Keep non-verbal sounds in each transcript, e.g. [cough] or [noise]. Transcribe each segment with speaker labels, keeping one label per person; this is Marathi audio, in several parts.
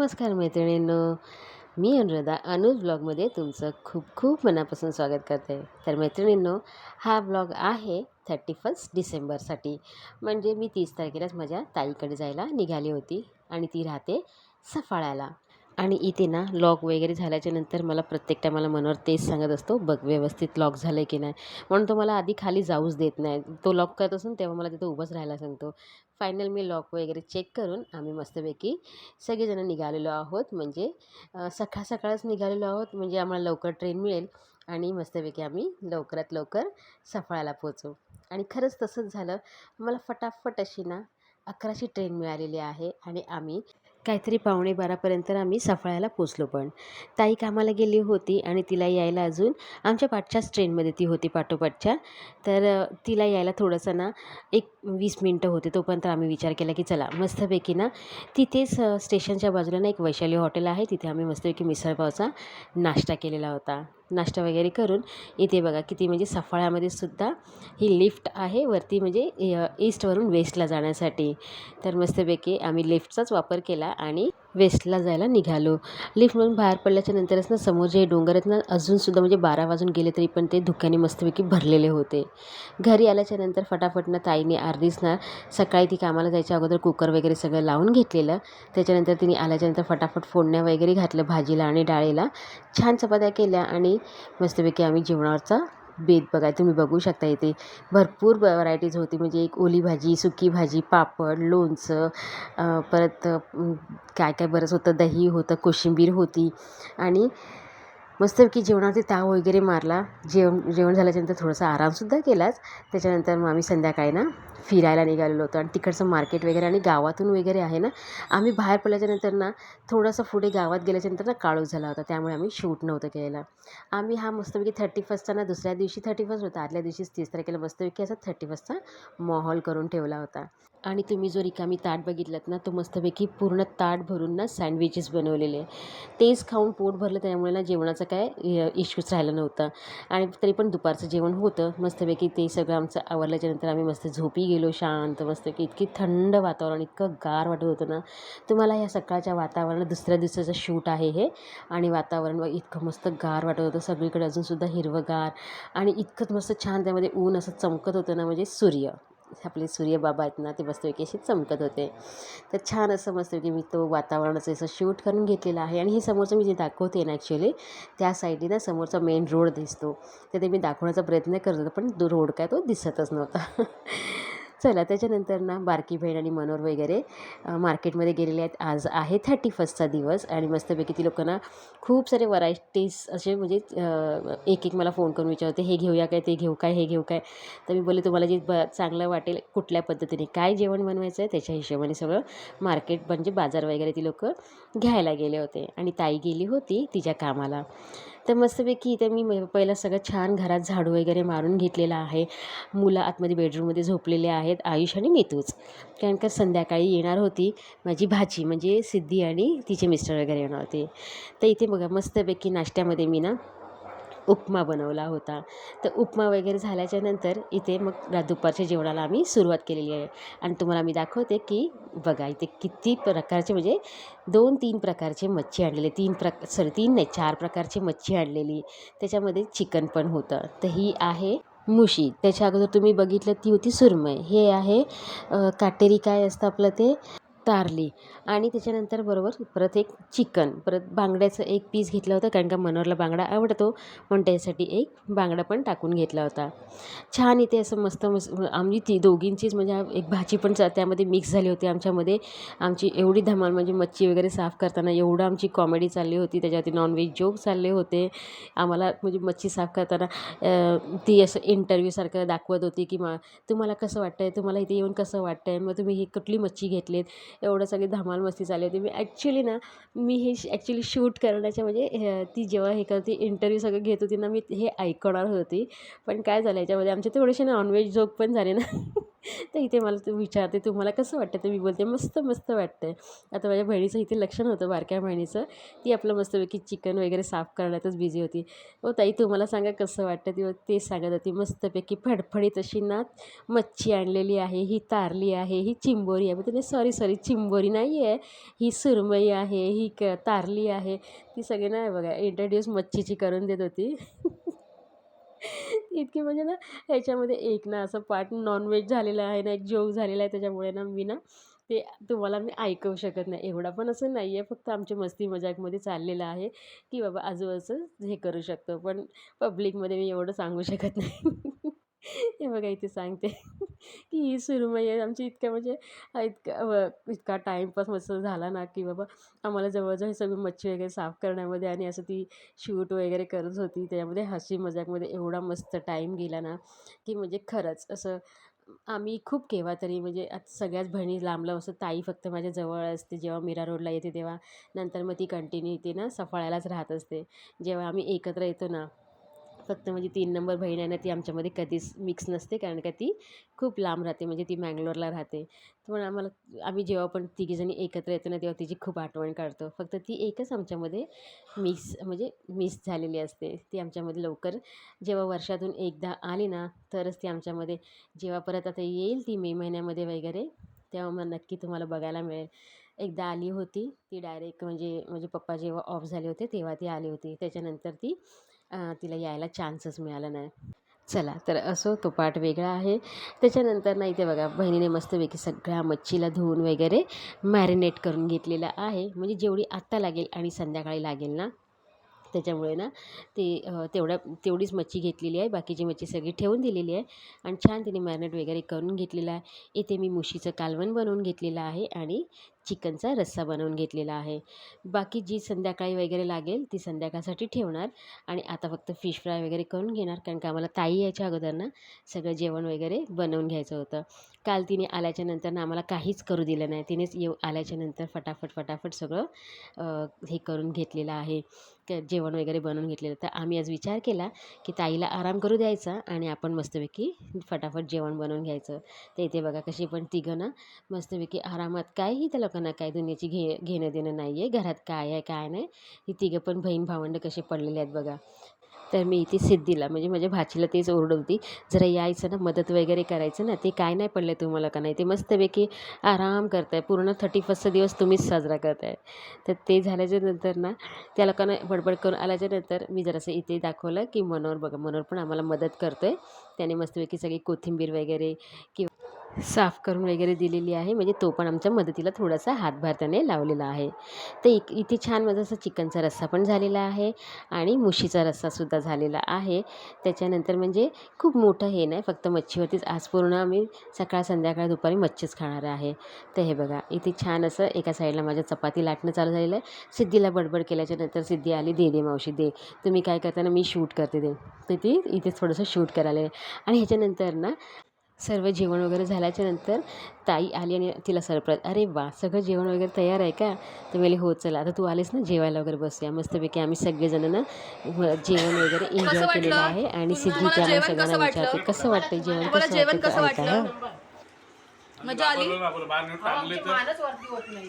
Speaker 1: नमस्कार मैत्रिणींनो मी अनुराधा अनुज ब्लॉगमध्ये तुमचं खूप खूप मनापासून स्वागत करते. तर मैत्रिणींनो हा ब्लॉग आहे थर्टी फर्स्ट डिसेंबरसाठी. म्हणजे मी तीस तारखेलाच माझ्या ताईकडे जायला निघाली होती आणि ती राहते सफाळ्याला. आणि इथे ना लॉक वगैरे झाल्याच्यानंतर मला प्रत्येक टायमाला मनावर तेच सांगत असतो बघ व्यवस्थित लॉक झालं की नाही? म्हणून तो मला आधी खाली जाऊच देत नाही. तो लॉक करत असून तेव्हा मला तिथं उभंच राहायला सांगतो. फायनल मी लॉक वगैरे चेक करून आम्ही मस्तपैकी सगळेजणं निघालेलो आहोत. म्हणजे सकाळ सकाळच निघालेलो आहोत. म्हणजे आम्हाला लवकर ट्रेन मिळेल आणि मस्तपैकी आम्ही लवकरात लवकर सफाळ्याला पोचू आणि खरंच तसंच झालं. मला फटाफट अशी ना अकराची ट्रेन मिळालेली आहे आणि आम्ही काहीतरी पावणे बारापर्यंत आम्ही सफाळ्याला पोचलो पण. ताई कामाला गेली होती आणि तिला यायला अजून आमच्या पाठच्याच ट्रेनमध्ये ती होती पाठोपाठच्या. तर तिला यायला थोडंसं ना एक वीस मिनटं होते तोपर्यंत आम्ही विचार केला की चला मस्तपैकी ना तिथेच स्टेशनच्या बाजूला ना एक वैशाली हॉटेल आहे. तिथे आम्ही मस्तपैकी मिसळपावचा नाश्ता केलेला होता. नाश्ता वगैरे करून इथे बघा किती म्हणजे सफाळ्यामध्ये सुद्धा ही लिफ्ट आहे वरती म्हणजे ईस्टवरून वेस्टला जाण्यासाठी. तर मस्तपैकी आम्ही लिफ्टचाच वापर केला आणि वेस्टला जायला निघालो. लिफ्टमधून बाहेर पडल्याच्या नंतरच ना समोर जे डोंगर आहेत ना अजूनसुद्धा म्हणजे बारा वाजून गेले तरी पण ते धुक्याने मस्तपैकी भरलेले होते. घरी आल्याच्यानंतर फटाफट ना ताईने अर्धीच ना सकाळी ती कामाला जायच्या अगोदर कुकर वगैरे सगळं लावून घेतलेलं. त्याच्यानंतर तिने आल्याच्यानंतर फटाफट फोडण्या वगैरे घातलं भाजीला आणि डाळीला. छान चपात्या केल्या आणि मस्तपैकी आम्ही जेवणावरचा बेत बघा तुम्ही बघू शकता इथे. भरपूर व्हरायटीज होती. म्हणजे एक ओली भाजी सुकी भाजी पापड लोणचं परत काय काय बरंच होतं. दही होतं कोशिंबीर होती. आणि मस्तपैकी जेवणावरती ताव वगैरे मारला. जेवण जेवण झाल्याच्यानंतर थोडासा आरामसुद्धा केलाच. त्याच्यानंतर मग आम्ही संध्याकाळी ना फिरायला निघालेलो होतो. आणि तिकडचं मार्केट वगैरे आणि गावातून वगैरे आहे ना आम्ही बाहेर पडल्याच्यानंतर ना थोडंसं पुढे गावात गेल्याच्यानंतर ना काळोख झाला होता. त्यामुळे आम्ही शूट नव्हतं केलेलं. आम्ही हा मस्तपैकी थर्टी फर्स्टचा ना दुसऱ्या दिवशी थर्टी फर्स्ट होता. आदल्या दिवशीच तीस तारखेला मस्तपैकी असा थर्टी फर्स्टचा माहोल करून ठेवला होता. आणि तुम्ही जो रिकामी ताट बघितलात ना तो मस्तपैकी पूर्ण ताट भरून ना सँडविचेस बनवलेले तेच खाऊन पोट भरलं त्यामुळे ना जेवणाचं काय इश्यूच राहिलं नव्हतं. आणि तरी पण दुपारचं जेवण होतं मस्तपैकी ते सगळं आमचं आवरल्याच्यानंतर आम्ही मस्त झोपी गेलो शांत मस्तपैकी इतकी थंड वातावरण इतकं गार वाटत होतं ना. तुम्हाला या सकाळच्या वातावरणात दुसऱ्या दिवसाचं शूट आहे हे. आणि वातावरण इतकं मस्त गार वाटत होतं सगळीकडे अजूनसुद्धा हिरवंगार. आणि इतकंच मस्त छान त्यामध्ये ऊन असं चमकत होतं ना म्हणजे सूर्य. आपले सूर्यबाबा आहेत ना ते मस्तपैकी असे चमकत होते. तर छान असं मस्तपैकी मी तो वातावरणाचं असं शूट करून घेतलेलं आहे. आणि हे समोरचं मी जे दाखवते ना ॲक्च्युली त्या साईडने ना समोरचा मेन रोड दिसतो. तर ते मी दाखवण्याचा प्रयत्न करत होतो पण तो रोड काय तो दिसतच नव्हता. [laughs] चला त्याच्यानंतर ना बारकी बहीण आणि मनोर वगैरे मार्केटमध्ये गेलेले आहेत. आज आहे थर्टी फर्स्टचा दिवस आणि मस्तपैकी ती लोकांना खूप सारे व्हरायटीज असे म्हणजे एक एक मला फोन करून विचारते हे घेऊया काय? ते घेऊ काय? हे घेऊ काय? तर मी बोलले तुम्हाला जे ब चांगलं वाटेल कुठल्या पद्धतीने? काय जेवण बनवायचं आहे? त्याच्या हिशोबाने सगळं मार्केट म्हणजे बाजार वगैरे ती लोकं घ्यायला गेले होते आणि ताई गेली होती तिच्या कामाला. तर मस्तपैकी इथे मी पहिलं सगळं छान घरात झाडू वगैरे मारून घेतलेलं आहे. मुलं आतमध्ये बेडरूममध्ये झोपलेले आहेत आयुष आणि मितूच. कारण का संध्याकाळी येणार होती माझी भाची म्हणजे सिद्धी आणि तिचे मिस्टर वगैरे येणार होते. तर इथे बघा मस्तपैकी नाश्त्यामध्ये मी ना उपमा बनवला होता. तर उपमा वगैरे झाल्याच्यानंतर इथे मग दुपारच्या जेवणाला आम्ही सुरुवात केलेली आहे. आणि तुम्हाला मी दाखवते की बघा इथे किती प्रकारचे म्हणजे दोन तीन प्रकारचे मच्छी आणलेले. तीन प्रक सॉरी तीन नाही चार प्रकारची मच्छी आणलेली. त्याच्यामध्ये चिकन पण होतं. तर ही आहे मुशी. त्याच्या अगोदर तुम्ही बघितलं ती होती सुरमई. हे आहे काटेरी काय असतं आपलं ते? तारली. आणि त्याच्यानंतर बरोबर परत एक चिकन. परत बांगड्याचं एक पीस घेतला होता कारण का मनोहरला बांगडा आवडतो म्हणून त्याच्यासाठी एक बांगडा पण टाकून घेतला होता. छान इथे असं मस्त मस्त आम्ही ती दोघींचीच म्हणजे एक भाजी पण चा- त्यामध्ये मिक्स झाली होती आमच्यामध्ये. आमची एवढी धमाल म्हणजे मच्छी वगैरे साफ करताना एवढं आमची कॉमेडी चालली होती त्याच्यावरती नॉनव्हेज जोक चालले होते. आम्हाला म्हणजे मच्छी साफ करताना ती असं इंटरव्ह्यूसारखं दाखवत होती की मा तुम्हाला कसं वाटतं आहे तुम्हाला इथे येऊन कसं वाटतं आहे मग तुम्ही ही कुठली मच्छी घेतलीत? एवढं सगळी धमाल मस्ती चालली होती. मी ॲक्च्युली ना मी हे ॲक्च्युली शूट करण्याच्या म्हणजे ती जेव्हा हे करते इंटरव्ह्यू सगळं घेत होती ना मी हे ऐकणार होती. पण काय झालं याच्यामध्ये आमचे थोडेसे नॉनव्हेज जोक पण झाले ना. [laughs] तर इथे मला तू विचारते तुम्हाला कसं वाटतं? तर मी बोलते मस्त मस्त वाटतं आहे आता माझ्या बहिणीचं इथे लक्ष नव्हतं बारक्या बहिणीचं. ती आपलं मस्तपैकी चिकन वगैरे साफ करण्यातच बिझी होती. हो ताई तुम्हाला सांगा कसं वाटतं? ती तेच सांगत होती मस्तपैकी फडफडीत अशी ना मच्छी आणलेली आहे ही तारली आहे ही चिंबोरी आहे. मग तिने सॉरी सॉरी चिंबोरी नाही आहे. ही सुरमई आहे ही क तारली आहे. ती सगळी नाही बघा इंट्रोड्यूस मच्छीची करून देत होती. इतकी म्हणजे ना ह्याच्यामध्ये एक ना असं पार्ट नॉनव्हेज झालेलं आहे ना एक जोक झालेला आहे त्याच्यामुळे ना मी ना ते तुम्हाला मी ऐकवू शकत नाही. एवढा पण असं नाही आहे फक्त आमची मस्ती मजाकमध्ये चाललेलं आहे की बाबा आजूबाजूचं हे करू शकतो. पण पब्लिकमध्ये मी एवढं सांगू शकत नाही. [laughs] हे बघा इथे सांगते. की ही सुरमई आहे आमची इतक्या म्हणजे, म्हणजे इतका इतका टाईमपास मस्त झाला ना की बाबा आम्हाला जवळजवळ हे सगळी मच्छी वगैरे साफ करण्यामध्ये आणि असं ती शूट वगैरे करत होती. त्याच्यामध्ये हसी मजाकमध्ये एवढा मस्त टाईम गेला ना की म्हणजे खरंच असं आम्ही खूप केव्हा तरी म्हणजे आता सगळ्याच बहिणी लांब लांब असं ताई फक्त माझ्या जवळ असते. जेव्हा मीरा रोडला येते तेव्हा नंतर मग ती कंटिन्यू इथे ना सफाळ्यालाच राहत असते. जेव्हा आम्ही एकत्र येतो ना फक्त म्हणजे तीन नंबर बहीण आहे ना ती आमच्यामध्ये कधीच मिक्स नसते कारण का ती खूप लांब राहते म्हणजे ती मँगलोरला राहते. पण आम्हाला आम्ही जेव्हा पण तिघीजणी एकत्र येतो ना तेव्हा तिची खूप आठवण काढतो. फक्त ती एकच आमच्यामध्ये मिस म्हणजे मिस झालेली असते. ती आमच्यामध्ये लवकर जेव्हा वर्षातून एकदा आली ना तरच ती आमच्यामध्ये जेव्हा परत आता येईल ती मे महिन्यामध्ये वगैरे तेव्हा मग नक्की तुम्हाला बघायला मिळेल. एकदा आली होती ती डायरेक्ट म्हणजे म्हणजे पप्पा जेव्हा ऑफ झाले होते तेव्हा ती आली होती. त्याच्यानंतर ती तिला यायला चान्सच मिळाला नाही. चला तर असो तो पार्ट वेगळा आहे. त्याच्यानंतर नाही ते बघा बहिणीने मस्तपैकी सगळ्या मच्छीला धुवून वगैरे मॅरिनेट करून घेतलेलं आहे. म्हणजे जेवढी आत्ता लागेल आणि संध्याकाळी लागेल ना त्याच्यामुळे ना ते तेवढ्या तेवढीच मच्छी घेतलेली आहे. बाकीची मच्छी सगळी ठेवून दिलेली आहे आणि छान तिने मॅरिनेट वगैरे करून घेतलेलं आहे. इथे मी मुशीचं कालवण बनवून घेतलेलं आहे आणि चिकनचा रस्सा बनवून घेतलेला आहे. बाकी जी संध्याकाळी वगैरे लागेल ती संध्याकाळसाठी ठेवणार. आणि आता फक्त फिश फ्राय वगैरे करून घेणार कारण का आम्हाला ताई यायच्या अगोदर ना सगळं जेवण वगैरे बनवून घ्यायचं होतं. काल तिने आल्याच्यानंतर ना आम्हाला काहीच करू दिलं नाही. तिनेच येऊ आल्याच्यानंतर फटाफट फटाफट सगळं हे करून घेतलेलं आहे. जेवण वगैरे बनवून घेतलेलं. तर आम्ही आज विचार केला की ताईला आराम करू द्यायचा आणि आपण मस्तपैकी फटाफट जेवण बनवून घ्यायचं. तर इथे बघा कशी पण तिघं ना मस्तपैकी आरामात काहीही त्या लोकांना काय दुनियाची घे घेणं देणं नाही आहे घरात काय आहे काय नाही. ही तिघं पण बहीण भावंडं कसे पडलेले आहेत बघा. तर मी इथे सिद्धीला म्हणजे माझ्या भाचीला तेच ओरडवती जरा यायचं ना मदत वगैरे करायचं ना ते काय नाही पडले तुम्हाला का नाही? ते मस्तपैकी आराम करताय. पूर्ण थर्टी फर्स्टचा दिवस तुम्हीच साजरा करताय. तर ते झाल्याच्यानंतर ना त्या लोकांना बडबड करून आल्याच्यानंतर मी जरासं इथे दाखवलं की मनोहर बघा मनोहर पण आम्हाला मदत करतो आहे त्याने मस्तपैकी सगळी कोथिंबीर वगैरे किंवा साफ करून वगैरे दिलेली आहे. म्हणजे तो पण आमच्या मदतीला थोडासा हातभार त्याने लावलेला आहे. तर इक इथे छान माझा असा चिकनचा रस्सा पण झालेला आहे आणि मुशीचा रस्सासुद्धा झालेला आहे. त्याच्यानंतर म्हणजे खूप मोठं हे नाही फक्त मच्छीवरतीच. आज पूर्ण आम्ही सकाळ संध्याकाळ दुपारी मच्छीच खाणार आहे. तर हे बघा इथे छान असं एका साईडला माझ्या चपाती लाटणं चालू झालेलं आहे. सिद्धीला बडबड केल्याच्यानंतर सिद्धी आली दे दे मावशी दे. तुम्ही काय करताना मी शूट करते दे. तर ती इथे थोडंसं शूट करायला आणि ह्याच्यानंतर ना सर्व जेवण वगैरे झाल्याच्यानंतर ताई आली आणि तिला सरप्राईज अरे वा सगळं जेवण वगैरे तयार आहे का तर मी हो चला आता तू आलीस ना जेवायला वगैरे बसूया मस्तपैकी आम्ही सगळेजण ना व- जेवण वगैरे एन्जॉय? केलेलं आहे आणि सिद्धीच्या
Speaker 2: जेवण
Speaker 1: आम्हाला
Speaker 2: कसं
Speaker 1: सगळ्यांना
Speaker 2: वाटलं?
Speaker 1: विचारते कसं वाटतं जेवण कसं
Speaker 2: जेवण
Speaker 1: वाटतं ऐका? हं.
Speaker 2: मजा आली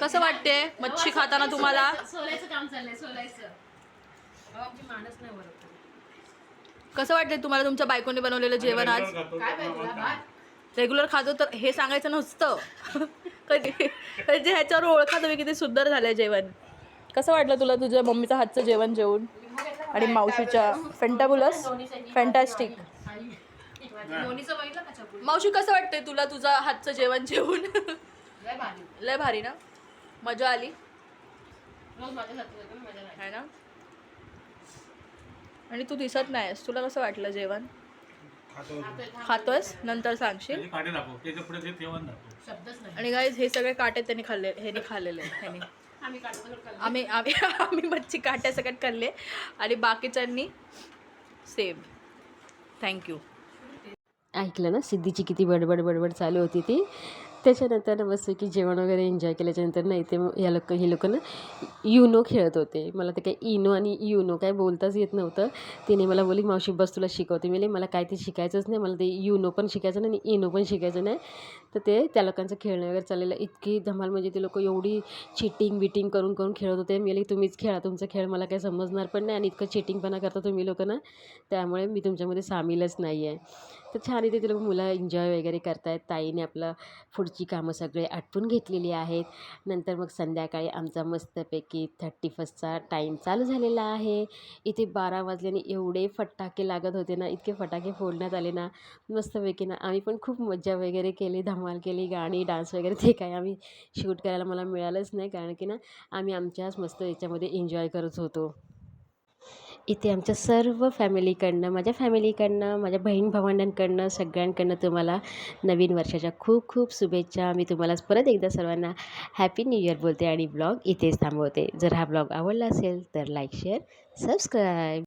Speaker 2: कसं वाटते मच्छी खाताना तुम्हाला
Speaker 3: सोलायचं काम चाललंय सोलायचं अहो, आमची मानच नाही वरत
Speaker 2: कसं वाटतंय तुम्हाला तुमच्या बायकोने बनवलेलं जेवण आज रेग्युलर खातो तर हे सांगायचं नसतं. कधी म्हणजे ह्याच्यावर ओळखा तुम्ही किती सुंदर झालंय जेवण. कसं वाटलं तुला तुझ्या मम्मीच्या हातचं जेवण जेवून? आणि मावशीच्या फेंटाबुलस फॅन्टॅस्टिक मावशी कसं वाटतंय तुला तुझं हातचं जेवण जेवून?
Speaker 3: लय भारी
Speaker 2: ना? मजा आली.
Speaker 3: ना,
Speaker 2: आहे ना? आणि तू दिसत नाहीस. तुला कसं वाटलं जेवण? खातोयस नंतर सांगशील. आणि गाईज हे सगळे काटे त्यांनी खाल्ले ह्यानी खाल्लेले ह्यानी.
Speaker 3: आम्ही
Speaker 2: आम्ही आम्ही मच्छी काट्या सगळ्यात खाल्ले. आणि बाकीच्यांनी सेम थँक्यू
Speaker 1: ऐकलं ना सिद्धीची किती बडबड बडबड चालू होती ती. त्याच्यानंतर मस्त की जेवण वगैरे एन्जॉय केल्याच्यानंतर नाही ते मग या लोक हे लोक ना युनो खेळत होते. मला ते काही इनो आणि युनो काय बोलताच येत नव्हतं. तिने मला बोली मावशी बस तुला शिकवते. मी मला काय ते शिकायचंच नाही. मला ते युनो पण शिकायचं नाही आणि इनो पण शिकायचं नाही. तर ते त्या लोकांचं खेळणं वगैरे चाललेलं. इतकी धमाल म्हणजे ते लोक एवढी चिटिंग बिटिंग करून करून खेळत होते. मी तुम्हीच खेळा तुमचा खेळ मला काही समजणार पण नाही आणि इतकं चिटिंगपणा करता तुम्ही लोक ना. त्यामुळे मी तुमच्यामध्ये सामीलच नाही आहे तर छान इथे ते मुलं एन्जॉय वगैरे करतायत. ताईने आपलं पुढची कामं सगळे आटपून घेतलेली आहेत. नंतर मग संध्याकाळी आमचा मस्तपैकी थर्टी फर्स्टचा टाईम चालू झालेला आहे. इथे बारा वाजल्याने एवढे फटाके लागत होते ना इतके फटाके फोडण्यात आले ना मस्तपैकी ना आम्ही पण खूप मज्जा वगैरे केली धमाल केली गाणी डान्स वगैरे ते काय आम्ही शूट करायला मला मिळालंच नाही. कारण की ना आम्ही आमच्याच मस्त याच्यामध्ये एन्जॉय करत होतो. इथे आमच्या सर्व फॅमिलीकडनं माझ्या फॅमिलीकडनं माझ्या बहीण भावंडांकडनं सगळ्यांकडनं तुम्हाला नवीन वर्षाच्या खूप खूप शुभेच्छा. मी तुम्हाला परत एकदा सर्वांना हॅपी न्यू इयर बोलते आणि ब्लॉग इथेच थांबवते. जर हा ब्लॉग आवडला असेल तर लाईक शेअर सबस्क्राईब